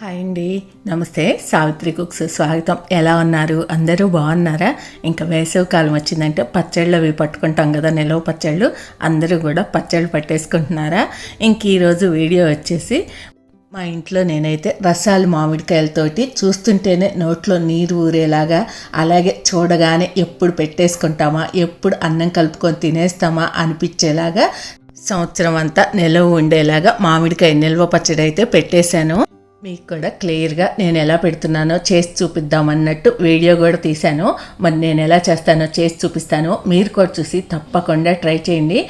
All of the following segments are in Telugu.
హాయ్ అండి. నమస్తే సావిత్రి కుక్స్ స్వాగతం. ఎలా ఉన్నారు? అందరూ బాగున్నారా? ఇంకా వేసవి కాలం వచ్చిందంటే పచ్చళ్ళు అవి పట్టుకుంటాం కదా నిలవ పచ్చళ్ళు. అందరూ కూడా పచ్చళ్ళు పట్టేసుకుంటున్నారా? ఇంక ఈరోజు వీడియో వచ్చేసి మా ఇంట్లో నేనైతే రసాలు మామిడికాయలతోటి చూస్తుంటేనే నోట్లో నీరు ఊరేలాగా అలాగే చూడగానే ఎప్పుడు పెట్టేసుకుంటామా ఎప్పుడు అన్నం కలుపుకొని తినేస్తామా అనిపించేలాగా సంవత్సరం అంతా నిలవ ఉండేలాగా మామిడికాయ నిల్వ పచ్చడి అయితే పెట్టేశాను. మీకు కూడా క్లియర్గా నేను ఎలా పెడుతున్నానో చేసి చూపిద్దాం అన్నట్టు వీడియో కూడా తీశాను. మరి నేను ఎలా చేస్తానో చేసి చూపిస్తాను. మీరు కూడా చూసి తప్పకుండా ట్రై చేయండి.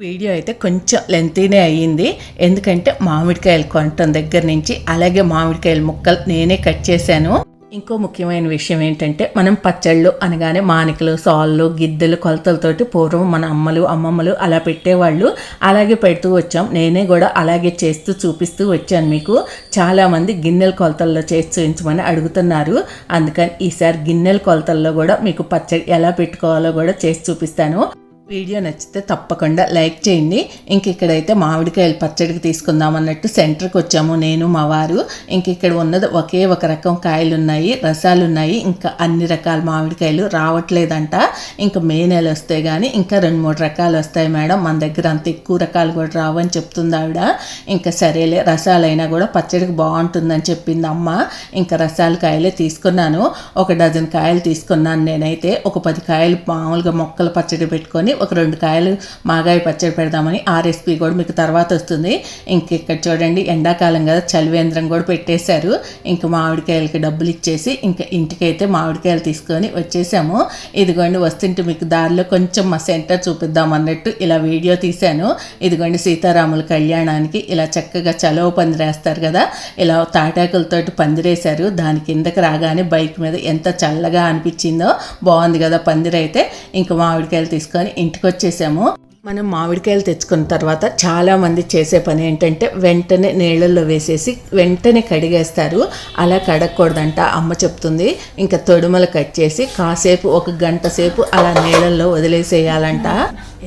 వీడియో అయితే కొంచెం లెంతీనే అయ్యింది. ఎందుకంటే మామిడికాయలు కొనటం దగ్గర నుంచి అలాగే మామిడికాయల ముక్కలు నేనే కట్ చేశాను. ఇంకో ముఖ్యమైన విషయం ఏంటంటే మనం పచ్చళ్ళు అనగానే మానికలు సాళ్ళు గిద్దెలు కొలతలతోటి పూర్వం మన అమ్మలు అమ్మమ్మలు అలా పెట్టేవాళ్ళు. అలాగే పెడుతూ వచ్చాం. నేనే కూడా అలాగే చేస్తూ చూపిస్తూ వచ్చాను మీకు. చాలామంది గిన్నెల కొలతల్లో చేసి చూపించమని అడుగుతున్నారు. అందుకని ఈసారి గిన్నెల కొలతల్లో కూడా మీకు పచ్చడి ఎలా పెట్టుకోవాలో కూడా చేసి చూపిస్తాను. వీడియో నచ్చితే తప్పకుండా లైక్ చేయండి. ఇంక ఇక్కడైతే మామిడికాయలు పచ్చడికి తీసుకుందాం అన్నట్టు సెంటర్కి వచ్చాము నేను మా వారు. ఇంక ఇక్కడ ఉన్నది ఒకే ఒక రకం కాయలు ఉన్నాయి రసాలు ఉన్నాయి ఇంకా అన్ని రకాల మామిడికాయలు రావట్లేదంట. ఇంకా మే నెల వస్తే కానీ ఇంకా రెండు మూడు రకాలు వస్తాయి మేడం. మన దగ్గర అంత ఎక్కువ రకాలు కూడా రావని చెప్తుంది ఆవిడ. ఇంకా సరేలే రసాలైనా కూడా పచ్చడికి బాగుంటుందని చెప్పింది అమ్మ. ఇంకా రసాలు కాయలే తీసుకున్నాను. ఒక డజన్ కాయలు తీసుకున్నాను నేనైతే. ఒక పది కాయలు మామూలుగా మొక్కలు పచ్చడి పెట్టుకొని ఒక రెండు కాయలు మాగాయ పచ్చడి పెడదామని ఆ రెసిపీ కూడా మీకు తర్వాత వస్తుంది. ఇంక ఇక్కడ చూడండి ఎండాకాలం కదా చలివేంద్రం కూడా పెట్టేశారు. ఇంకా మామిడికాయలకి డబ్బులు ఇచ్చేసి ఇంకా ఇంటికైతే మామిడికాయలు తీసుకొని వచ్చేసాము. ఇదిగోండి వస్తుంటే మీకు దారిలో కొంచెం మా సెంటర్ చూపిద్దాం అన్నట్టు ఇలా వీడియో తీశాను. ఇదిగోండి సీతారాముల కళ్యాణానికి ఇలా చక్కగా చలవ పందిరేస్తారు కదా ఇలా తాటాకులతోటి పందిరేశారు దాని కిందకి రాగానే బైక్ మీద ఎంత చల్లగా అనిపించిందో బాగుంది కదా పందిరైతే ఇంకా మామిడికాయలు తీసుకొని ఇంటికి వచ్చేసాము మనం మామిడికాయలు తెచ్చుకున్న తర్వాత చాలామంది చేసే పని ఏంటంటే వెంటనే నీళ్ళల్లో వేసేసి వెంటనే కడిగేస్తారు. అలా కడగకూడదంట అమ్మ చెప్తుంది. ఇంకా తొడుమలు కట్ చేసి కాసేపు ఒక గంట సేపు అలా నీళ్ళల్లో వదిలేసేయాలంట.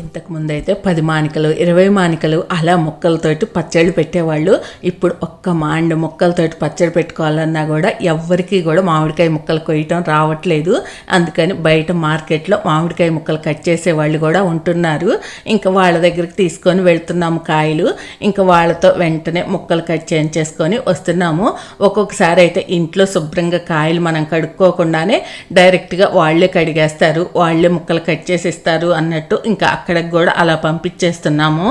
ఇంతకు ముందు అయితే పది మానికలు ఇరవై మానికలు అలా ముక్కలతోటి పచ్చళ్ళు పెట్టేవాళ్ళు. ఇప్పుడు ఒక్క మాండ ముక్కలతోటి పచ్చడి పెట్టుకోవాలన్నా కూడా ఎవరికి కూడా మామిడికాయ ముక్కలు కొయ్యటం రావట్లేదు. అందుకని బయట మార్కెట్లో మామిడికాయ ముక్కలు కట్ చేసే వాళ్ళు కూడా ఉంటున్నారు. ఇంకా వాళ్ళ దగ్గరికి తీసుకొని వెళ్తున్నాము కాయలు. ఇంకా వాళ్ళతో వెంటనే ముక్కలు కట్ చేయించేసుకొని వస్తున్నాము. ఒక్కొక్కసారి అయితే ఇంట్లో శుభ్రంగా కాయలు మనం కడుక్కోకుండానే డైరెక్ట్గా వాళ్ళే కడిగేస్తారు. వాళ్ళే ముక్కలు కట్ చేసి ఇస్తారు అన్నట్టు ఇంకా అక్కడికి కూడా అలా పంపించేస్తున్నాము.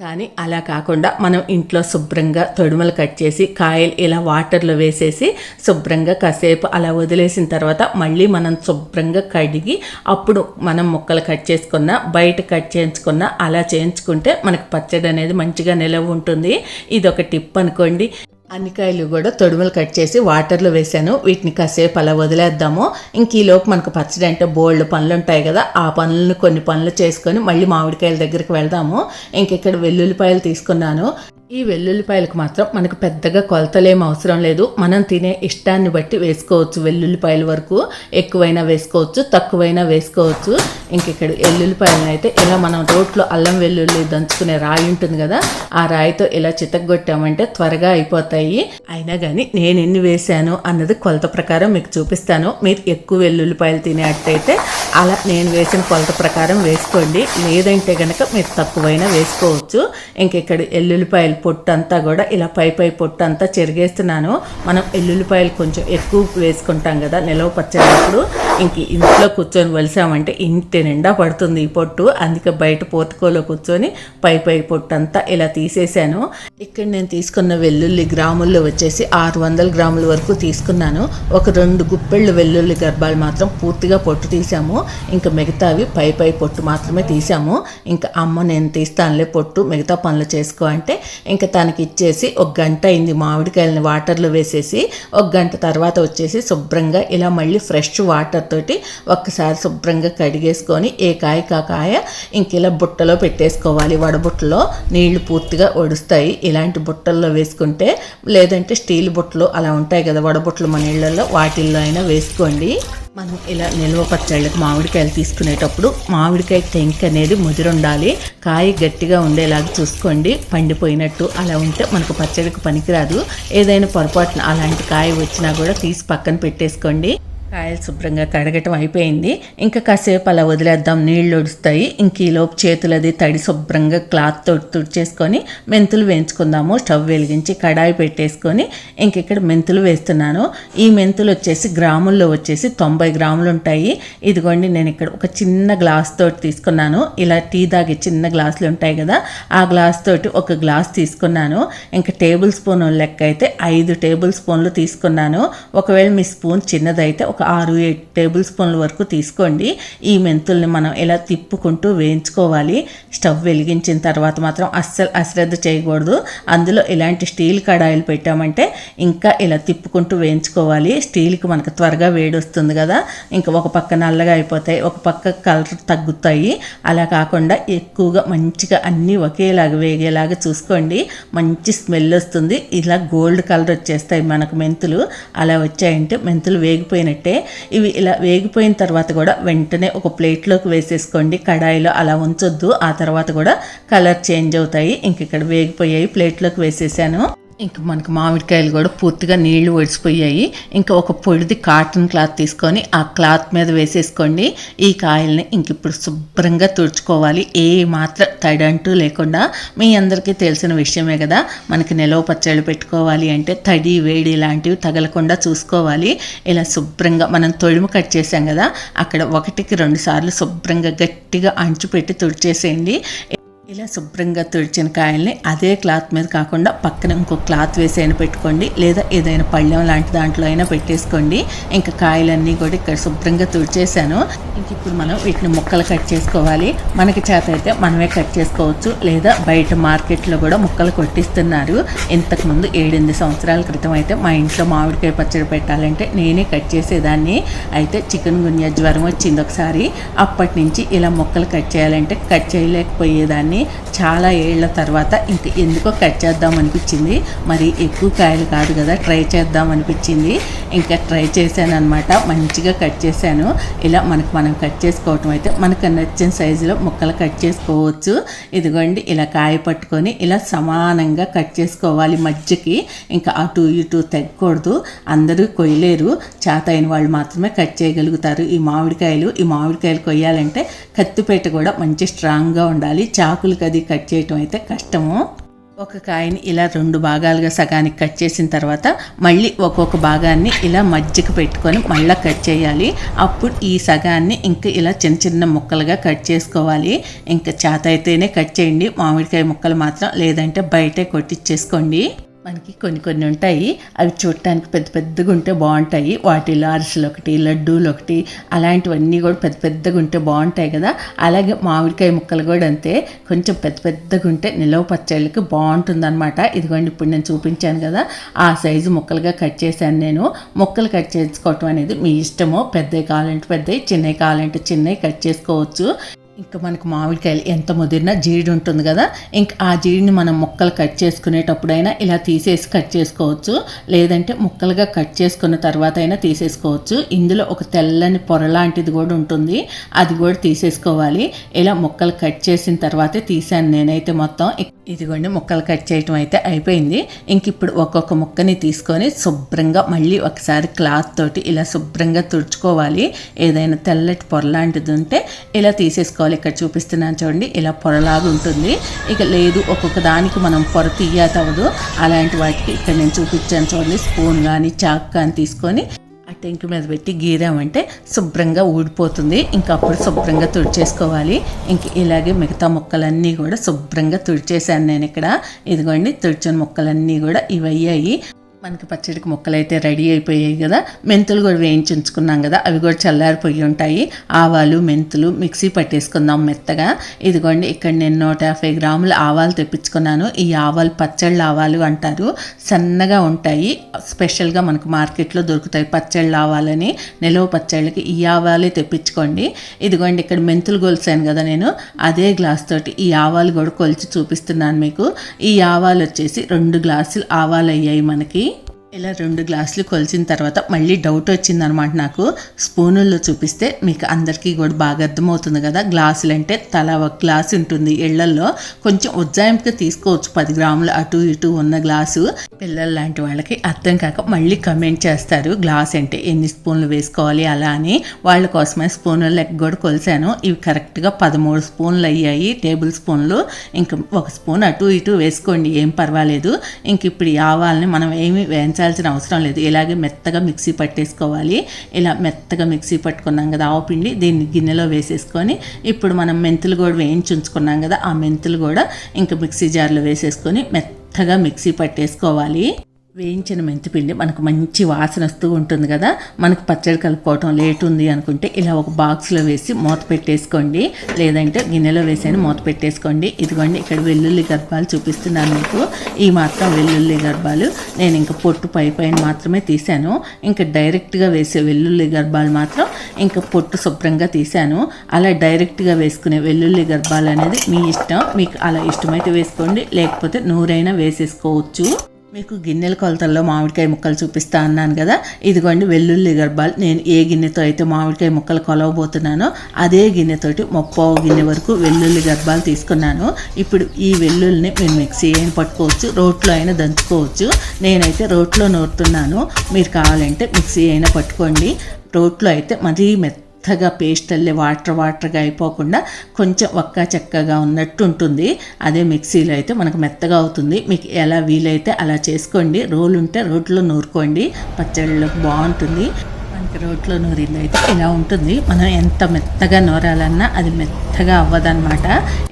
కానీ అలా కాకుండా మనం ఇంట్లో శుభ్రంగా తొడుమలు కట్ చేసి కాయలు ఇలా వాటర్లో వేసేసి శుభ్రంగా కాసేపు అలా వదిలేసిన తర్వాత మళ్ళీ మనం శుభ్రంగా కడిగి అప్పుడు మనం ముక్కలు కట్ చేసుకున్న బయట కట్ చేయించుకున్న అలా చేయించుకుంటే మనకు పచ్చడి అనేది మంచిగా నిలవ ఉంటుంది. ఇది ఒక టిప్ అనుకోండి. అన్ని కాయలు కూడా తొడుములు కట్ చేసి వాటర్లో వేసాను. వీటిని కాసేపు అలా వదిలేద్దాము. ఇంక ఈలోపు మనకు పచ్చడి అంటే బోల్డ్ పనులు ఉంటాయి కదా ఆ పనులను కొన్ని పనులు చేసుకొని మళ్ళీ మామిడికాయల దగ్గరికి వెళ్దాము. ఇంక ఇక్కడ వెల్లుల్లిపాయలు తీసుకున్నాను. ఈ వెల్లుల్లిపాయలకు మాత్రం మనకు పెద్దగా కొలతలేం అవసరం లేదు. మనం తినే ఇష్టాన్ని బట్టి వేసుకోవచ్చు వెల్లుల్లిపాయల వరకు. ఎక్కువైనా వేసుకోవచ్చు తక్కువైనా వేసుకోవచ్చు. ఇంక ఇక్కడ వెల్లుల్లిపాయలను అయితే ఇలా మనం రోట్లో అల్లం వెల్లుల్లి దంచుకునే రాయి ఉంటుంది కదా ఆ రాయితో ఇలా చితగొట్టామంటే త్వరగా అయిపోతాయి. అయినా కానీ నేను ఎన్ని వేసాను అన్నది కొలత ప్రకారం మీకు చూపిస్తాను. మీరు ఎక్కువ వెల్లుల్లిపాయలు తినేటట్టయితే అలా నేను వేసిన కొలత ప్రకారం వేసుకోండి. లేదంటే గనక మీరు తక్కువైనా వేసుకోవచ్చు. ఇంక ఇక్కడ వెల్లుల్లిపాయలు పొట్టంతా కూడా ఇలా పై పై పొట్టంతా చెరిగేస్తున్నాను. మనం ఎల్లుల్లిపాయలు కొంచెం ఎక్కువ వేసుకుంటాం కదా నిలవ పచ్చడినప్పుడు ఇంక ఇంట్లో కూర్చొని వలిసామంటే ఇంటి నిండా పడుతుంది ఈ పొట్టు. అందుకే బయట పోతుకోలో కూర్చొని పై పై పొట్టు అంతా ఇలా తీసేసాను. ఇక్కడ నేను తీసుకున్న వెల్లుల్లి గ్రాముల్లో వచ్చేసి ఆరు వందల గ్రాముల వరకు తీసుకున్నాను. ఒక రెండు గుప్పెళ్ళు వెల్లుల్లి గర్భాలు మాత్రం పూర్తిగా పొట్టు తీసాము. ఇంకా మిగతావి పై పై పొట్టు మాత్రమే తీసాము. ఇంకా అమ్మ నేను తీస్తానులే పొట్టు మిగతా పనులు చేసుకో అంటే ఇంకా తనకి ఇచ్చేసి ఒక గంట అయింది మామిడికాయలని వాటర్లో వేసేసి ఒక గంట తర్వాత వచ్చేసి శుభ్రంగా ఇలా మళ్ళీ ఫ్రెష్ వాటర్ తోటి ఒక్కసారి శుభ్రంగా కడిగేసుకొని ఏ కాయ కా కాయ ఇంక ఇలా బుట్టలో పెట్టేసుకోవాలి. వడబుట్టలో నీళ్ళు పూర్తిగా ఒడుస్తాయి. ఇలాంటి బుట్టల్లో వేసుకుంటే లేదంటే స్టీల్ బుట్టలు అలా ఉంటాయి కదా వడబుట్టలు మన ఇళ్ళలో వాటిల్లో అయినా వేసుకోండి. మనం ఇలా నిల్వ పచ్చళ్ళకి మామిడికాయలు తీసుకునేటప్పుడు మామిడికాయ టెంక్ అనేది ముదిరుండాలి. కాయ గట్టిగా ఉండేలాగా చూసుకోండి. పండిపోయినట్టు అలా ఉంటే మనకు పచ్చడికి పనికిరాదు. ఏదైనా పొరపాటున అలాంటి కాయ వచ్చినా కూడా తీసి పక్కన పెట్టేసుకోండి. కాయలు శుభ్రంగా కడగటం అయిపోయింది. ఇంకా కాసేపు అలా వదిలేద్దాం. నీళ్ళు ఒడుస్తాయి. ఇంక ఈలోపు చేతులది తడి శుభ్రంగా క్లాత్ తోటి తుడిచేసుకొని మెంతులు వేయించుకుందాము. స్టవ్ వెలిగించి కడాయి పెట్టేసుకొని ఇంక ఇక్కడ మెంతులు వేస్తున్నాను. ఈ మెంతులు వచ్చేసి గ్రాముల్లో వచ్చేసి తొంభై గ్రాములు ఉంటాయి. ఇదిగోండి నేను ఇక్కడ ఒక చిన్న గ్లాస్ తోటి తీసుకున్నాను. ఇలా టీ తాగే చిన్న గ్లాసులు ఉంటాయి కదా ఆ గ్లాస్ తోటి ఒక గ్లాస్ తీసుకున్నాను. ఇంకా టేబుల్ స్పూన్ లెక్క అయితే ఐదు టేబుల్ స్పూన్లు తీసుకున్నాను. ఒకవేళ మీ స్పూన్ చిన్నదైతే ఒక ఒక ఆరు ఏడు టేబుల్ స్పూన్ల వరకు తీసుకోండి. ఈ మెంతుల్ని మనం ఇలా తిప్పుకుంటూ వేయించుకోవాలి? స్టవ్ వెలిగించిన తర్వాత మాత్రం అస్సలు అశ్రద్ధ చేయకూడదు. అందులో ఇలాంటి స్టీల్ కడాయిలు పెట్టామంటే ఇంకా ఇలా తిప్పుకుంటూ వేయించుకోవాలి. స్టీల్కి మనకు త్వరగా వేడి వస్తుంది కదా. ఇంకా ఒక పక్క నల్లగా అయిపోతాయి ఒక పక్క కలర్ తగ్గుతాయి. అలా కాకుండా ఎక్కువగా మంచిగా అన్నీ ఒకేలాగా వేగేలాగా చూసుకోండి. మంచి స్మెల్ వస్తుంది. ఇలా గోల్డ్ కలర్ వచ్చేస్తాయి మనకు మెంతులు. అలా వచ్చాయంటే మెంతులు వేగిపోయినట్టే ఇవి ఇలా వేగిపోయిన తర్వాత కూడా వెంటనే ఒక ప్లేట్లోకి వేసేసుకోండి. కడాయిలో అలా ఉంచొద్దు. ఆ తర్వాత కూడా కలర్ చేంజ్ అవుతాయి. ఇంక ఇక్కడ వేగిపోయాయి. ప్లేట్లోకి వేసేసాను. ఇంకా మనకు మామిడికాయలు కూడా పూర్తిగా నీళ్ళు ఒడిసిపోయాయి. ఇంకా ఒక పొడిది కాటన్ క్లాత్ తీసుకొని ఆ క్లాత్ మీద వేసేసుకోండి. ఈ కాయల్ని ఇంక ఇప్పుడు శుభ్రంగా తుడుచుకోవాలి. ఏ మాత్రం తడి అంటూ లేకుండా మీ అందరికీ తెలిసిన విషయమే కదా. మనకి నిలవ పచ్చళ్ళు పెట్టుకోవాలి అంటే తడి వేడి లాంటివి తగలకుండా చూసుకోవాలి. ఇలా శుభ్రంగా మనం తొడుము కట్ చేసాం కదా అక్కడ ఒకటికి రెండు సార్లు శుభ్రంగా గట్టిగా అంచు పెట్టి తుడిచేసేయండి. ఇలా శుభ్రంగా తుడిచిన కాయల్ని అదే క్లాత్ మీద కాకుండా పక్కన ఇంకో క్లాత్ వేసి అయినా పెట్టుకోండి. లేదా ఏదైనా పళ్ళెం లాంటి దాంట్లో అయినా పెట్టేసుకోండి. ఇంకా కాయలన్నీ కూడా ఇక్కడ శుభ్రంగా తుడిచేసాను ఇంక ఇప్పుడు మనం వీటిని ముక్కలు కట్ చేసుకోవాలి. మనకి చేత అయితే మనమే కట్ చేసుకోవచ్చు. లేదా బయట మార్కెట్లో కూడా ముక్కలు కొట్టిస్తున్నారు. ఇంతకుముందు ఏడెనిమిది సంవత్సరాల క్రితం అయితే మా ఇంట్లో మామిడికాయ పచ్చడి పెట్టాలంటే నేనే కట్ చేసేదాన్ని. అయితే చికెన్ గున్యా జ్వరం వచ్చింది ఒకసారి. అప్పటి నుంచి ఇలా ముక్కలు కట్ చేయాలంటే కట్ చేయలేకపోయేదాన్ని. చాలా ఏళ్ళ తర్వాత ఇంక ఎందుకో కట్ చేద్దాం అనిపించింది. మరి ఎక్కువ కాయలు కాదు కదా ట్రై చేద్దాం అనిపించింది. ఇంకా ట్రై చేశాను అనమాట మంచిగా కట్ చేశాను. ఇలా మనకు మనం కట్ చేసుకోవటం అయితే మనకు నచ్చిన సైజులో ముక్కలు కట్ చేసుకోవచ్చు. ఇదిగోండి ఇలా కాయ పట్టుకొని ఇలా సమానంగా కట్ చేసుకోవాలి మధ్యకి. ఇంకా అటు ఇటు తెగకూడదు అందరూ కొయ్యలేరు. చేత అయిన వాళ్ళు మాత్రమే కట్ చేయగలుగుతారు. ఈ మామిడికాయలు ఈ మామిడికాయలు కొయ్యాలంటే కత్తిపేట కూడా మంచి స్ట్రాంగ్గా ఉండాలి. చాకు ఆకులకి అది కట్ చేయటం అయితే కష్టము. ఒక కాయని ఇలా రెండు భాగాలుగా సగానికి కట్ చేసిన తర్వాత మళ్ళీ ఒక్కొక్క భాగాన్ని ఇలా మజ్జిగ పెట్టుకొని మళ్ళీ కట్ చేయాలి. అప్పుడు ఈ సగాన్ని ఇంకా ఇలా చిన్న చిన్న ముక్కలుగా కట్ చేసుకోవాలి. ఇంకా చేత అయితేనే కట్ చేయండి. మామిడికాయ ముక్కలు మాత్రం లేదంటే బయటే కొట్టించేసుకోండి మనకి కొన్ని కొన్ని ఉంటాయి. అవి చూడటానికి పెద్ద పెద్దగా ఉంటే బాగుంటాయి. వాటిలో అరిసెలు ఒకటి లడ్డూలు ఒకటి అలాంటివన్నీ కూడా పెద్ద పెద్దగా ఉంటే బాగుంటాయి కదా. అలాగే మామిడికాయ ముక్కలు కూడా అంతే. కొంచెం పెద్ద పెద్దగా ఉంటే నిలవ పచ్చళ్ళకి బాగుంటుందన్నమాట. ఇదిగోండి ఇప్పుడు నేను చూపించాను కదా. ఆ సైజు ముక్కలుగా కట్ చేశాను నేను. ముక్కలు కట్ చేసుకోవటం అనేది మీ ఇష్టము పెద్దవి కావాలంటే పెద్దవి చిన్నవి కావాలంటే చిన్నవి కట్ చేసుకోవచ్చు. ఇంకా మనకు మామిడికాయలు ఎంత ముదిరినా జీడి ఉంటుంది కదా. ఇంకా ఆ జీడిని మనం ముక్కలు కట్ చేసుకునేటప్పుడైనా ఇలా తీసేసి కట్ చేసుకోవచ్చు. లేదంటే ముక్కలుగా కట్ చేసుకున్న తర్వాత అయినా తీసేసుకోవచ్చు. ఇందులో ఒక తెల్లని పొర లాంటిది కూడా ఉంటుంది. అది కూడా తీసేసుకోవాలి. ఇలా ముక్కలు కట్ చేసిన తర్వాతే తీసాను నేనైతే మొత్తం. ఇదిగోండి ముక్కలు కట్ చేయటం అయితే అయిపోయింది. ఇంక ఇప్పుడు ఒక్కొక్క ముక్కని తీసుకొని శుభ్రంగా మళ్ళీ ఒకసారి క్లాత్ తోటి ఇలా శుభ్రంగా తుడుచుకోవాలి. ఏదైనా తెల్లటి పొరలాంటిది ఉంటే ఇలా తీసేసుకోవాలి. ఇక్కడ చూపిస్తున్నాను చూడండి ఇలా పొరలాగా ఉంటుంది. ఇక లేదు ఒక్కొక్క దానికి మనం పొర తీయతవదు అలాంటి వాటికి ఇక్కడ నేను చూపించాను చూడండి స్పూన్ కానీ చాక్ కానీ తీసుకొని ఆ టెంకు మీద పెట్టి గీరామంటే శుభ్రంగా ఊడిపోతుంది. ఇంకా అప్పుడు శుభ్రంగా తుడిచేసుకోవాలి. ఇంక ఇలాగే మిగతా ముక్కలన్నీ కూడా శుభ్రంగా తుడిచేసాను నేను ఇక్కడ. ఇదిగోండి తుడిచిన మొక్కలన్నీ కూడా ఇవి అయ్యాయి మనకి పచ్చడికి ముక్కలు అయితే రెడీ అయిపోయాయి కదా. మెంతులు కూడా వేయించి ఉంచుకున్నాం కదా. అవి కూడా చల్లారిపోయి ఉంటాయి. ఆవాలు మెంతులు మిక్సీ పట్టేసుకుందాం మెత్తగా. ఇదిగోండి ఇక్కడ నేను నూట యాభై గ్రాముల ఆవాలు తెప్పించుకున్నాను. ఈ ఆవాలు పచ్చళ్ళ ఆవాలు అంటారు. సన్నగా ఉంటాయి. స్పెషల్గా మనకు మార్కెట్లో దొరుకుతాయి పచ్చళ్ళ ఆవాలని. నిలవ పచ్చళ్ళకి ఈ ఆవాలే తెప్పించుకోండి. ఇదిగోండి ఇక్కడ మెంతులు కొలిసాను కదా నేను. అదే గ్లాస్ తోటి ఈ ఆవాలు కూడా కొలిచి చూపిస్తున్నాను మీకు. ఈ ఆవాలు వచ్చేసి రెండు గ్లాసులు ఆవాలు అయ్యాయి మనకి. ఇలా రెండు గ్లాసులు కొలిచిన తర్వాత మళ్ళీ డౌట్ వచ్చిందనమాట నాకు. స్పూనుల్లో చూపిస్తే మీకు అందరికీ కూడా బాగా అర్థమవుతుంది కదా. గ్లాసులు అంటే తల ఒక గ్లాస్ ఉంటుంది. ఇళ్ళల్లో కొంచెం ఉజ్జాయింపుగా తీసుకోవచ్చు. పది గ్రాములు అటు ఇటు ఉన్న గ్లాసు. పిల్లలు లాంటి వాళ్ళకి అర్థం కాక మళ్ళీ కమెంట్ చేస్తారు. గ్లాస్ అంటే ఎన్ని స్పూన్లు వేసుకోవాలి? అలా అని. వాళ్ళ కోసమే స్పూన్లు లెక్క కూడా కొలిసాను. ఇవి కరెక్ట్గా పదమూడు స్పూన్లు అయ్యాయి. టేబుల్ స్పూన్లు. ఇంక ఒక స్పూన్ అటు ఇటు వేసుకోండి. ఏం పర్వాలేదు. ఇంక ఇప్పుడు ఈ ఆవాలని మనం ఏమి వేయించాల్సిన అవసరం లేదు. ఇలాగే మెత్తగా మిక్సీ పట్టేసుకోవాలి. ఇలా మెత్తగా మిక్సీ పట్టుకున్నాం కదా ఆవు పిండి. దీన్ని గిన్నెలో వేసేసుకొని ఇప్పుడు మనం మెంతులు కూడా వేయించుంచుకున్నాం కదా ఆ మెంతులు కూడా ఇంకా మిక్సీ జార్లో వేసేసుకొని మెత్త మెత్తగా మిక్సీ పట్టేసుకోవాలి. వేయించిన మెంతిపిండి మనకు మంచి వాసన వస్తూ ఉంటుంది కదా. మనకు పచ్చడి కలుపుకోవటం లేట్ ఉంది అనుకుంటే ఇలా ఒక బాక్స్లో వేసి మూత పెట్టేసుకోండి. లేదంటే గిన్నెలో వేసాను మూత పెట్టేసుకోండి. ఇదిగోండి ఇక్కడ వెల్లుల్లి గర్భాలు చూపిస్తున్నాను మీకు. ఈ మాత్రం వెల్లుల్లి గర్భాలు. నేను ఇంకా పొట్టు పై పైన మాత్రమే తీశాను. ఇంకా డైరెక్ట్గా వేసే వెల్లుల్లి గర్భాలు మాత్రం ఇంకా పొట్టు శుభ్రంగా తీశాను. అలా డైరెక్ట్గా వేసుకునే వెల్లుల్లి గర్భాలు అనేది మీ ఇష్టం. మీకు అలా ఇష్టమైతే వేసుకోండి. లేకపోతే నూరైనా వేసేసుకోవచ్చు. మీకు గిన్నెల కొలతల్లో మామిడికాయ ముక్కలు చూపిస్తా అన్నాను కదా. ఇదిగోండి వెల్లుల్లి గర్భాలు. నేను ఏ గిన్నెతో అయితే మామిడికాయ ముక్కలు కొలవబోతున్నానో అదే గిన్నెతోటి ముప్పావు గిన్నె వరకు వెల్లుల్లి గర్భాలు తీసుకున్నాను. ఇప్పుడు ఈ వెల్లుల్లిని మీరు మిక్సీ అయిన పట్టుకోవచ్చు రోట్లో అయినా దంచుకోవచ్చు. నేనైతే రోట్లో నూరుతున్నాను. మీరు కావాలంటే మిక్సీ అయినా పట్టుకోండి. రోట్లో అయితే మరీ మెత్త మెత్తగా పేస్ట్ అల్లే వాటర్ వాటర్గా అయిపోకుండా కొంచెం ఒక్క చెక్కగా ఉన్నట్టు ఉంటుంది. అదే మిక్సీలో అయితే మనకు మెత్తగా అవుతుంది. మీకు ఎలా వీలైతే అలా చేసుకోండి. రోలు ఉంటే రోట్లో నూరుకోండి. పచ్చళ్ళకి బాగుంటుంది. మనకి రోట్లో నూరింది అయితే ఇలా ఉంటుంది. మనం ఎంత మెత్తగా నూరాలన్నా అది మెత్తగా అవ్వదన్నమాట.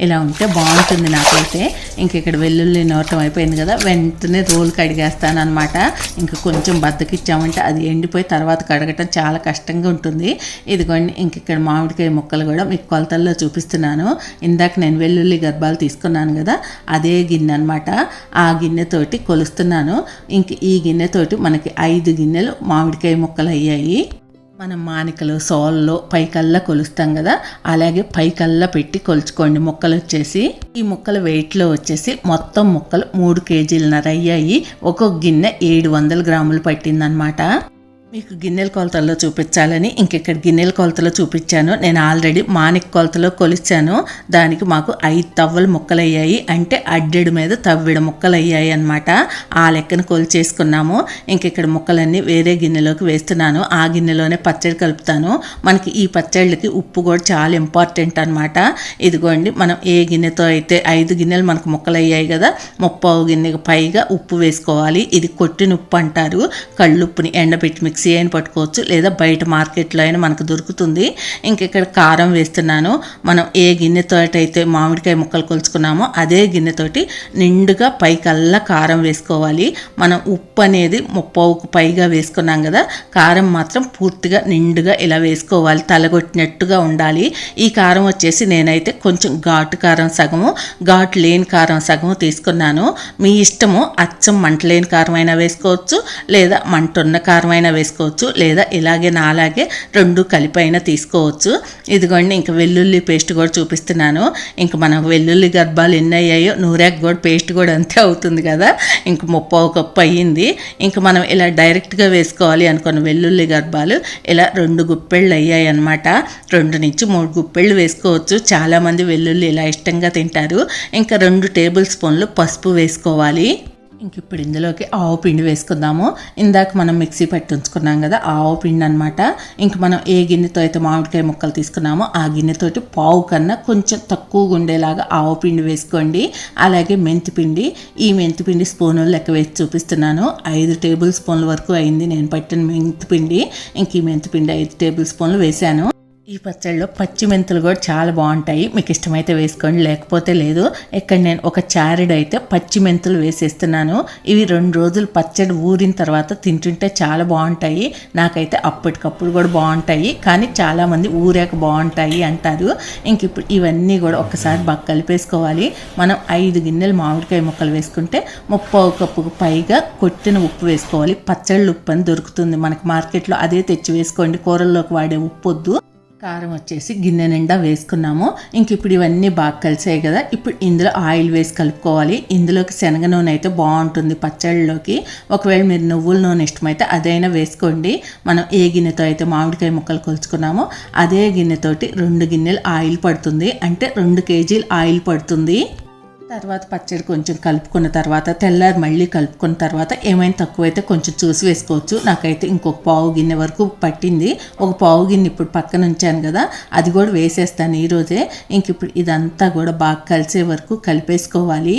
ఇలా ఉంటే బాగుంటుంది నాకైతే. ఇంక ఇక్కడ వెల్లుల్లి నోటం అయిపోయింది కదా వెంటనే రోలు కడిగేస్తాను అనమాట ఇంకా కొంచెం బద్దకిచ్చామంటే అది ఎండిపోయి తర్వాత కడగటం చాలా కష్టంగా ఉంటుంది. ఇదిగోండి ఇంక ఇక్కడ మామిడికాయ ముక్కలు కూడా మీకు కొలతల్లో చూపిస్తున్నాను. ఇందాక నేను వెల్లుల్లి గర్భాలు తీసుకున్నాను కదా అదే గిన్నె అనమాట ఆ గిన్నెతోటి కొలుస్తున్నాను. ఇంక ఈ గిన్నెతోటి మనకి ఐదు గిన్నెలు మామిడికాయ ముక్కలు అయ్యాయి. మనం మానికలు సోల్లో పైకల్లా కొలుస్తాం కదా అలాగే పైకల్లా పెట్టి కొలుచుకోండి. ముక్కలు వచ్చేసి ఈ ముక్కల వెయిట్లో వచ్చేసి మొత్తం ముక్కలు మూడు కేజీలన్నర అయ్యాయి. ఒక్కొక్క గిన్నె ఏడు వందల గ్రాములు పట్టిందనమాట మీకు గిన్నెల కొలతల్లో చూపించాలని ఇంకెక్కడ గిన్నెల కొలతలో చూపించాను నేను ఆల్రెడీ మానిక్ కొలతలో కొలిచాను. దానికి మాకు ఐదు తవ్వలు ముక్కలు అయ్యాయి అంటే అడ్డెడు మీద తవ్విడ ముక్కలు అయ్యాయి అనమాట ఆ లెక్కన కొలిచేసుకున్నాము. ఇంకెక్కడ ముక్కలన్నీ వేరే గిన్నెలోకి వేస్తున్నాను. ఆ గిన్నెలోనే పచ్చడి కలుపుతాను. మనకి ఈ పచ్చళ్ళకి ఉప్పు కూడా చాలా ఇంపార్టెంట్ అనమాట ఇదిగోండి మనం ఏ గిన్నెతో అయితే ఐదు గిన్నెలు మనకు ముక్కలు అయ్యాయి కదా ముప్పావు గిన్నెకి పైగా ఉప్పు వేసుకోవాలి. ఇది కొట్టిన ఉప్పు అంటారు. కళ్ళుప్పుని ఎండబెట్టి మిక్సీ అయిన పట్టుకోవచ్చు లేదా బయట మార్కెట్లో అయినా మనకు దొరుకుతుంది. ఇంక ఇక్కడ కారం వేస్తున్నాను. మనం ఏ గిన్నెతో అయితే మామిడికాయ ముక్కలు కొలుచుకున్నామో అదే గిన్నెతోటి నిండుగా పైకల్లా కారం వేసుకోవాలి. మనం ఉప్పు అనేది ముప్పవుకు పైగా వేసుకున్నాం కదా కారం మాత్రం పూర్తిగా నిండుగా ఇలా వేసుకోవాలి. తలగొట్టినట్టుగా ఉండాలి. ఈ కారం వచ్చేసి నేనైతే కొంచెం ఘాటు కారం సగము ఘాటు లేని కారం సగము తీసుకున్నాను. మీ ఇష్టము అచ్చం మంట లేని కారం అయినా వేసుకోవచ్చు లేదా మంట ఉన్న కారం అయినా వేసుకోవచ్చు వేసుకోవచ్చు లేదా ఇలాగే నాలాగే రెండు కలిపి అయినా తీసుకోవచ్చు. ఇదిగోండి ఇంకా వెల్లుల్లి పేస్ట్ కూడా చూపిస్తున్నాను. ఇంకా మనం వెల్లుల్లి గర్భాలు ఎన్ని అయ్యాయో నూరాకు కూడా పేస్ట్ కూడా అంతే అవుతుంది కదా. ఇంక ముప్పావు కప్పు అయ్యింది. ఇంకా మనం ఇలా డైరెక్ట్గా వేసుకోవాలి అనుకున్న వెల్లుల్లి గర్భాలు. ఇలా రెండు గుప్పెళ్ళు అయ్యాయి అనమాట రెండు నుంచి మూడు గుప్పెళ్ళు వేసుకోవచ్చు. చాలామంది వెల్లుల్లి ఇలా ఇష్టంగా తింటారు. ఇంకా రెండు టేబుల్ స్పూన్లు పసుపు వేసుకోవాలి. ఇంక ఇప్పుడు ఇందులోకి ఆవు పిండి వేసుకుందాము. ఇందాక మనం మిక్సీ పట్టి ఉంచుకున్నాం కదా ఆవు పిండి అనమాట ఇంక మనం ఏ గిన్నెతో అయితే మామిడికాయ ముక్కలు తీసుకున్నామో ఆ గిన్నెతోటి పావు కన్నా కొంచెం తక్కువగా ఉండేలాగా ఆవు పిండి వేసుకోండి. అలాగే మెంతి పిండి. ఈ మెంతి పిండి స్పూన్లు లెక్క వేసి చూపిస్తున్నాను. ఐదు టేబుల్ స్పూన్ల వరకు అయింది. నేను పట్టిన మెంతి పిండి. ఇంక ఈ మెంతి పిండి ఐదు టేబుల్ స్పూన్లు వేశాను ఈ పచ్చడిలో పచ్చి మెంతులు కూడా చాలా బాగుంటాయి. మీకు ఇష్టమైతే వేసుకోండి లేకపోతే లేదు. ఇక్కడ నేను ఒక చారెడ్ అయితే పచ్చి మెంతులు వేసేస్తున్నాను. ఇవి రెండు రోజులు పచ్చడి ఊరిన తర్వాత తింటుంటే చాలా బాగుంటాయి. నాకైతే అప్పటికప్పుడు కూడా బాగుంటాయి. కానీ చాలామంది ఊరాక బాగుంటాయి అంటారు. ఇంక ఇప్పుడు ఇవన్నీ కూడా ఒకసారి బాగా కలిపేసుకోవాలి. మనం ఐదు గిన్నెలు మామిడికాయ ముక్కలు వేసుకుంటే ముప్పై కప్పుకు పైగా కొట్టిన ఉప్పు వేసుకోవాలి. పచ్చళ్ళు ఉప్పు అని దొరుకుతుంది. మనకి మార్కెట్లో అదే తెచ్చి వేసుకోండి. కూరల్లోకి వాడే ఉప్పు వద్దు. కారం వచ్చేసి గిన్నె నిండా వేసుకున్నాము. ఇంక ఇప్పుడు ఇవన్నీ బాగా కలిసాయి కదా. ఇప్పుడు ఇందులో ఆయిల్ వేసి కలుపుకోవాలి. ఇందులోకి శనగ నూనె అయితే బాగుంటుంది పచ్చళ్ళలోకి. ఒకవేళ మీరు నువ్వుల నూనె ఇష్టమైతే అదైనా వేసుకోండి. మనం ఏ గిన్నెతో అయితే మామిడికాయ ముక్కలు కొలుచుకున్నామో అదే గిన్నెతోటి రెండు గిన్నెలు ఆయిల్ పడుతుంది. అంటే రెండు కేజీలు ఆయిల్ పడుతుంది. తర్వాత పచ్చడి కొంచెం కలుపుకున్న తర్వాత తెల్లారి మళ్ళీ కలుపుకున్న తర్వాత ఏమైనా తక్కువైతే కొంచెం చూసి వేసుకోవచ్చు. నాకైతే ఇంకొక పావు గిన్నె వరకు పట్టింది. ఒక పావు గిన్నె ఇప్పుడు పక్కన ఉంచాను కదా అది కూడా వేసేస్తాను ఈరోజే. ఇంక ఇప్పుడు ఇదంతా కూడా బాగా కలిసే వరకు కలిపేసుకోవాలి.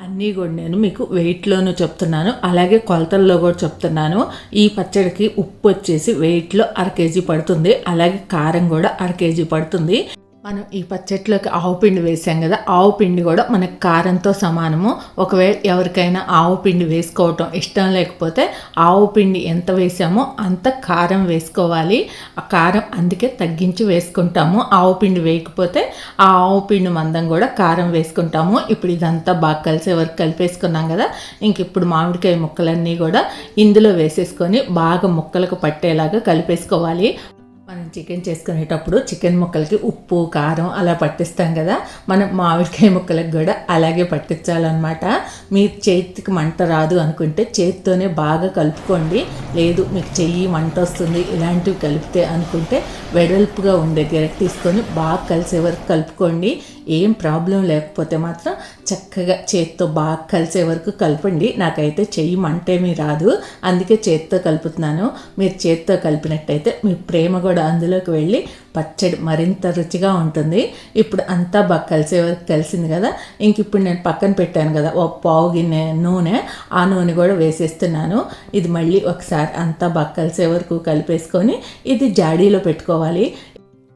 అన్నీ కూడా నేను మీకు వెయిట్లోనూ చెప్తున్నాను. అలాగే కొలతల్లో కూడా చెప్తున్నాను. ఈ పచ్చడికి ఉప్పు వచ్చేసి వెయిట్లో అర కేజీ పడుతుంది. అలాగే కారం కూడా అర కేజీ పడుతుంది. మనం ఈ పచ్చట్లోకి ఆవు పిండి వేసాం కదా ఆవు పిండి కూడా మనకు కారంతో సమానము. ఒకవేళ ఎవరికైనా ఆవు పిండి వేసుకోవటం ఇష్టం లేకపోతే ఆవు పిండి ఎంత వేసామో అంత కారం వేసుకోవాలి. ఆ కారం అందుకే తగ్గించి వేసుకుంటాము. ఆవు పిండి వేయకపోతే ఆ ఆవు పిండి మందం కూడా కారం వేసుకుంటాము. ఇప్పుడు ఇదంతా బాగా కలిసే వరకు కలిపేసుకున్నాం కదా ఇంక ఇప్పుడు మామిడికాయ ముక్కలన్నీ కూడా ఇందులో వేసేసుకొని బాగా ముక్కలకు పట్టేలాగా కలిపేసుకోవాలి. మనం చికెన్ చేసుకునేటప్పుడు చికెన్ ముక్కలకి ఉప్పు కారం అలా పట్టిస్తాం కదా. మనం మామిడికాయ ముక్కలకు కూడా అలాగే పట్టించాలన్నమాట. మీ చేతికి మంట రాదు అనుకుంటే చేతితోనే బాగా కలుపుకోండి. లేదు మీకు చెయ్యి మంట వస్తుంది ఇలాంటివి కలిపితే అనుకుంటే వెడల్పుగా ఉండే దగ్గర తీసుకొని బాగా కలిసే వరకు కలుపుకోండి. ఏం ప్రాబ్లం లేకపోతే మాత్రం చక్కగా చేత్తో బాగా కలిసే వరకు కలపండి. నాకైతే చెయ్యి మంటేమీ రాదు. అందుకే చేత్తో కలుపుతున్నాను. మీరు చేత్తో కలిపినట్టయితే మీ ప్రేమ కూడా అందులోకి వెళ్ళి పచ్చడి మరింత రుచిగా ఉంటుంది. ఇప్పుడు అంతా బాగా కలిసే వరకు కలిసింది కదా. ఇంక ఇప్పుడు నేను పక్కన పెట్టాను కదా ఒక పావు గిన్నె నూనె. ఆ నూనె కూడా వేసేస్తున్నాను. ఇది మళ్ళీ ఒకసారి అంతా బాగా కలిసే వరకు కలిపేసుకొని ఇది జాడీలో పెట్టుకోవాలి.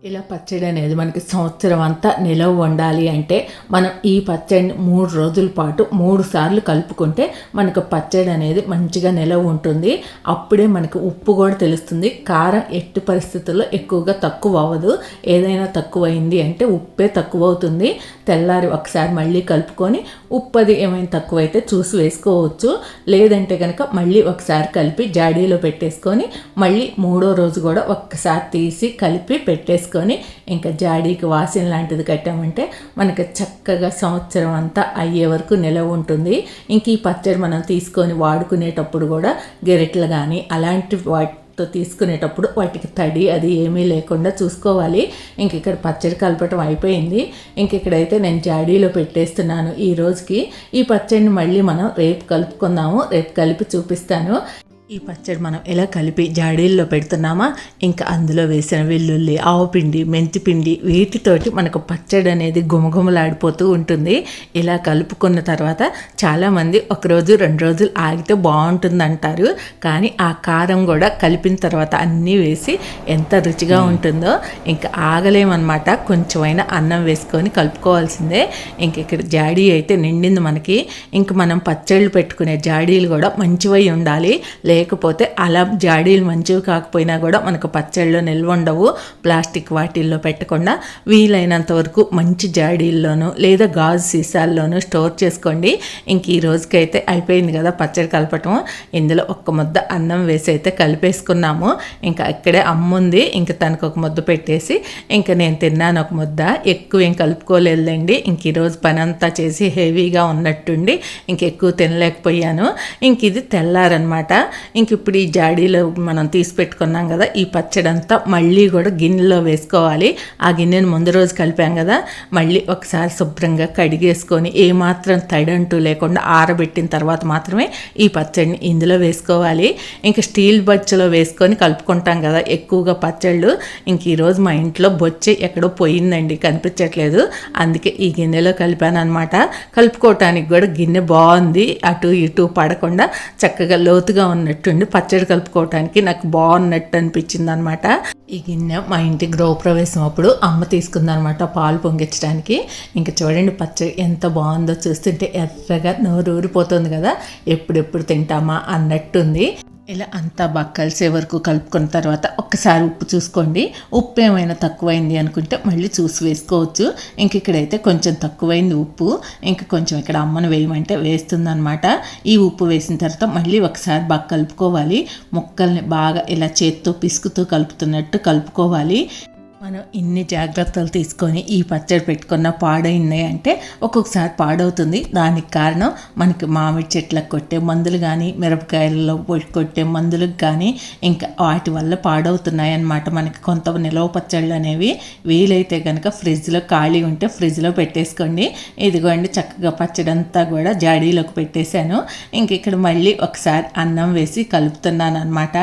ఇలా పచ్చడి అనేది మనకి సంవత్సరం అంతా నిలవ వండాలి అంటే మనం ఈ పచ్చడిని మూడు రోజుల పాటు మూడు సార్లు కలుపుకుంటే మనకు పచ్చడి అనేది మంచిగా నిలవ ఉంటుంది. అప్పుడే మనకు ఉప్పు కూడా తెలుస్తుంది. కారం ఎట్టి పరిస్థితుల్లో ఎక్కువగా తక్కువ అవ్వదు. ఏదైనా తక్కువైంది అంటే ఉప్పే తక్కువ అవుతుంది. తెల్లారి ఒకసారి మళ్ళీ కలుపుకొని ఉప్పు అది ఏమైనా తక్కువైతే చూసి వేసుకోవచ్చు. లేదంటే కనుక మళ్ళీ ఒకసారి కలిపి జాడీలో పెట్టేసుకొని మళ్ళీ మూడో రోజు కూడా ఒక్కసారి తీసి కలిపి పెట్టేసుకొని వేసుకొని ఇంకా జాడీకి వాసన లాంటిది కట్టామంటే మనకి చక్కగా సంవత్సరం అంతా అయ్యే వరకు నిలవ ఉంటుంది. ఇంక ఈ పచ్చడి మనం తీసుకొని వాడుకునేటప్పుడు కూడా గెరెట్లు కానీ అలాంటి వాటి తో తీసుకునేటప్పుడు వాటికి తడి అది ఏమీ లేకుండా చూసుకోవాలి. ఇంక ఇక్కడ పచ్చడి కలపటం అయిపోయింది. ఇంక ఇక్కడైతే నేను జాడీలో పెట్టేస్తున్నాను ఈ రోజుకి. ఈ పచ్చడిని మళ్ళీ మనం రేపు కలుపుకుందాము. రేపు కలిపి చూపిస్తాను. ఈ పచ్చడి మనం ఎలా కలిపి జాడీల్లో పెడుతున్నామా? ఇంకా అందులో వేసిన వెల్లుల్లి ఆవుపిండి మెంతిపిండి వీటితోటి మనకు పచ్చడి అనేది గుమగుమలాడిపోతూ ఉంటుంది. ఇలా కలుపుకున్న తర్వాత చాలామంది ఒకరోజు రెండు రోజులు ఆగితే బాగుంటుంది అంటారు కానీ ఆ కారం కూడా కలిపిన తర్వాత అన్నీ వేసి ఎంత రుచిగా ఉంటుందో ఇంకా ఆగలేమన్నమాట. కొంచెమైనా అన్నం వేసుకొని కలుపుకోవాల్సిందే. ఇంక ఇక్కడ జాడీ అయితే నిండింది మనకి. ఇంక మనం పచ్చళ్ళు పెట్టుకునే జాడీలు కూడా మంచివై ఉండాలి. లేకపోతే అలా జాడీలు మంచివి కాకపోయినా కూడా మనకు పచ్చళ్ళు నిల్వ ఉండవు. ప్లాస్టిక్ వాటిల్లో పెట్టకుండా వీలైనంత వరకు మంచి జాడీల్లోనూ లేదా గాజు సీసాల్లోనూ స్టోర్ చేసుకోండి. ఇంక ఈ రోజుకైతే అయిపోయింది కదా పచ్చడి కలపటం. ఇందులో ఒక్క ముద్ద అన్నం వేసి అయితే కలిపేసుకున్నాము. ఇంకా ఇక్కడే అమ్ముంది ఇంకా తనకు ఒక ముద్ద పెట్టేసి ఇంకా నేను తిన్నాను ఒక ముద్ద. ఎక్కువ ఏం కలుపుకోలేదండి ఇంక ఈరోజు పని అంతా చేసి హెవీగా ఉన్నట్టుండి ఇంకెక్కువ తినలేకపోయాను. ఇంక ఇది తెల్లారనమాట. ఇంక ఇప్పుడు ఈ జాడీలో మనం తీసి పెట్టుకున్నాం కదా ఈ పచ్చడి అంతా మళ్ళీ కూడా గిన్నెలో వేసుకోవాలి. ఆ గిన్నెను ముందు రోజు కలిపాం కదా మళ్ళీ ఒకసారి శుభ్రంగా కడిగేసుకొని ఏమాత్రం తడి అంటూ లేకుండా ఆరబెట్టిన తర్వాత మాత్రమే ఈ పచ్చడిని ఇందులో వేసుకోవాలి. ఇంకా స్టీల్ బొచ్చలో వేసుకొని కలుపుకుంటాం కదా ఎక్కువగా పచ్చళ్ళు. ఇంక ఈరోజు మా ఇంట్లో బొచ్చె ఎక్కడో పోయిందండి కనిపించట్లేదు. అందుకే ఈ గిన్నెలో కలిపాను అనమాట కలుపుకోవటానికి కూడా గిన్నె బాగుంది అటు ఇటు పడకుండా చక్కగా లోతుగా ఉన్నట్టు ఉన్నట్టుండి పచ్చడి కలుపుకోవటానికి నాకు బాగున్నట్టు అనిపించింది అనమాట ఈ గిన్నె మా ఇంటి గృహప్రవేశం అప్పుడు అమ్మ తీసుకుందనమాట పాలు పొంగించడానికి ఇంకా చూడండి పచ్చడి ఎంత బాగుందో చూస్తుంటే ఎర్రగా నోరు ఊరిపోతుంది కదా. ఎప్పుడెప్పుడు తింటామా అన్నట్టుంది. ఇలా అంతా బాగా కలిసే వరకు కలుపుకున్న తర్వాత ఒక్కసారి ఉప్పు చూసుకోండి. ఉప్పు ఏమైనా తక్కువైంది అనుకుంటే మళ్ళీ చూసి వేసుకోవచ్చు. ఇంక ఇక్కడైతే కొంచెం తక్కువైంది ఉప్పు. ఇంక కొంచెం ఇక్కడ అమ్మను వేయమంటే వేస్తుందనమాట ఈ ఉప్పు వేసిన తర్వాత మళ్ళీ ఒకసారి బాగా కలుపుకోవాలి. ముక్కల్ని బాగా ఇలా చేత్తో పిసుకుతూ కలుపుతున్నట్టు కలుపుకోవాలి. మనం ఇన్ని జాగ్రత్తలు తీసుకొని ఈ పచ్చడి పెట్టుకున్న పాడైంది అంటే ఒక్కొక్కసారి పాడవుతుంది. దానికి కారణం మనకి మామిడి చెట్లకు కొట్టే మందులు కానీ మిరపకాయలలో కొట్టే మందులకు కానీ ఇంకా వాటి వల్ల పాడవుతున్నాయి అన్నమాట. మనకి కొంత నిలవ పచ్చళ్ళు అనేవి వీలైతే కనుక ఫ్రిడ్జ్లో ఖాళీ ఉంటే ఫ్రిడ్జ్లో పెట్టేసుకోండి. ఇదిగోండి చక్కగా పచ్చడి అంతా కూడా జాడీలోకి పెట్టేశాను. ఇంక ఇక్కడ మళ్ళీ ఒకసారి అన్నం వేసి కలుపుతున్నాను అనమాట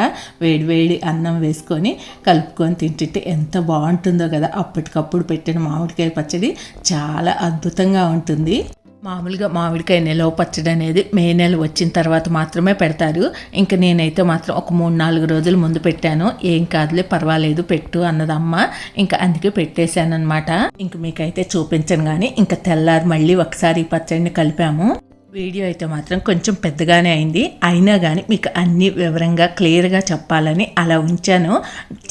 వేడి వేడి అన్నం వేసుకొని కలుపుకొని తింటుంటే ఎంత బాగుంటుంది. బాగుంటుందో కదా అప్పటికప్పుడు పెట్టిన మామిడికాయ పచ్చడి చాలా అద్భుతంగా ఉంటుంది. మామూలుగా మామిడికాయ నిలవ పచ్చడి అనేది మే నెల వచ్చిన తర్వాత మాత్రమే పెడతారు. ఇంకా నేనైతే మాత్రం ఒక మూడు నాలుగు రోజులు ముందు పెట్టాను. ఏం కాదులే పర్వాలేదు పెట్టు అన్నదమ్మ. ఇంకా అందుకే పెట్టేశాను అనమాట ఇంక మీకైతే చూపించను కానీ ఇంకా తెల్లారి మళ్ళీ ఒకసారి ఈ పచ్చడిని కలిపాము. వీడియో అయితే మాత్రం కొంచెం పెద్దగానే అయింది. అయినా కానీ మీకు అన్ని వివరంగా క్లియర్గా చెప్పాలని అలా ఉంచాను.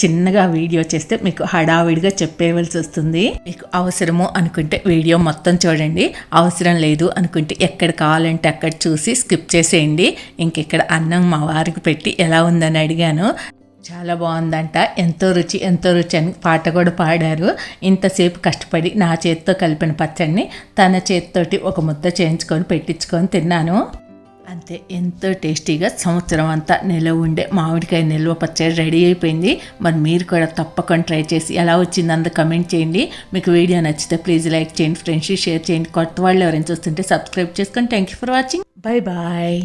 చిన్నగా వీడియో చేస్తే మీకు హడావిడిగా చెప్పేవలసి వస్తుంది. మీకు అవసరము అనుకుంటే వీడియో మొత్తం చూడండి. అవసరం లేదు అనుకుంటే ఎక్కడ కావాలంటే అక్కడ చూసి స్కిప్ చేసేయండి. ఇంక ఇక్కడ అన్నం మా వారికి పెట్టి ఎలా ఉందని అడిగాను. చాలా బాగుందంట. ఎంతో రుచి ఎంతో రుచి అని పాట కూడా పాడారు. ఇంతసేపు కష్టపడి నా చేతితో కలిపిన పచ్చడిని తన చేతితోటి ఒక ముద్ద చేయించుకొని పెట్టించుకొని తిన్నాను. అంతే ఎంతో టేస్టీగా సంవత్సరం అంతా నిల్వ ఉండే మామిడికాయ నిల్వ పచ్చడి రెడీ అయిపోయింది. మరి మీరు కూడా తప్పకుండా ట్రై చేసి ఎలా వచ్చింది అంత కమెంట్ చేయండి. మీకు వీడియో నచ్చితే ప్లీజ్ లైక్ చేయండి ఫ్రెండ్స్ షేర్ చేయండి. కొత్త వాళ్ళు ఎవరైనా చూస్తుంటే సబ్స్క్రైబ్ చేసుకొని thank you for watching. Bye bye.